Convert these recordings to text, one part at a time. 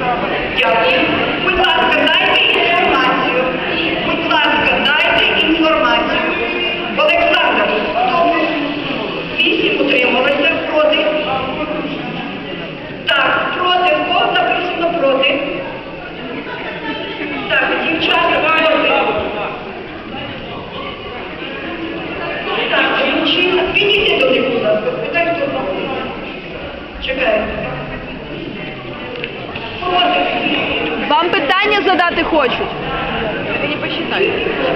Будь ласка, дайте інформацію. Будь ласка, дайте інформацію. Олександр, вісім утрималися проти. Так, проти, кого написано проти. Так, дівчата. хочуть. не посчитали.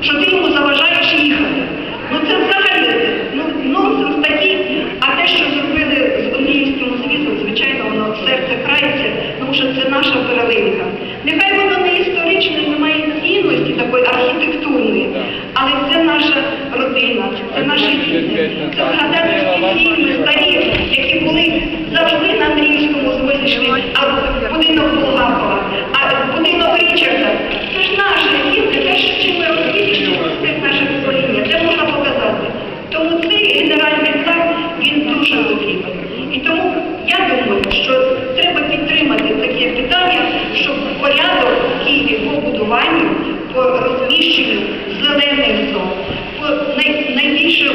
що ти йому заважаєш їхати. знищенню зелених зон. Найбільше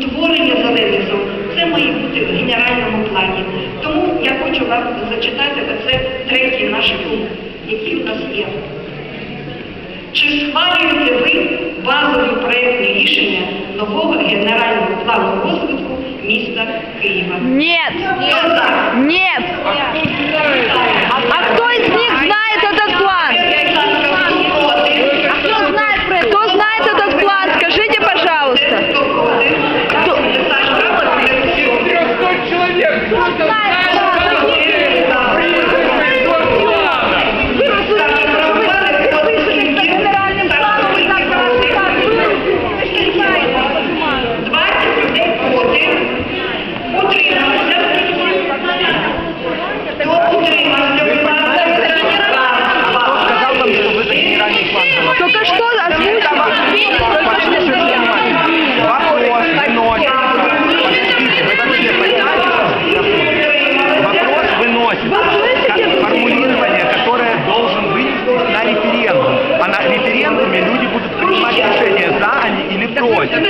утворення зелених зон це має бути в генеральному плані. Тому я хочу вам зачитати оце третій наш пункт, який у нас є. Чи схвалюєте ви базові проєктні рішення нового генерального плану розвитку міста Києва? Ні! Ні! принимать рішення за і не проти. против.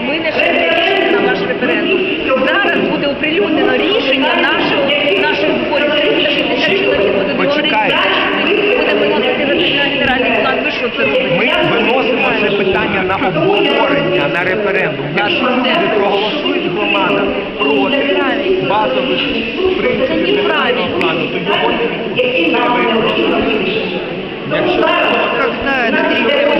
Ми не претендуємо на ваш референдум. Зараз буде оприлюднено рішення нашого нашого збору. Почекайте. Ми виносимо це питання на обговорення, на референдум. Якщо люди проголосують громада проти базових принципів генерального плану, то його не буде. Якщо nine.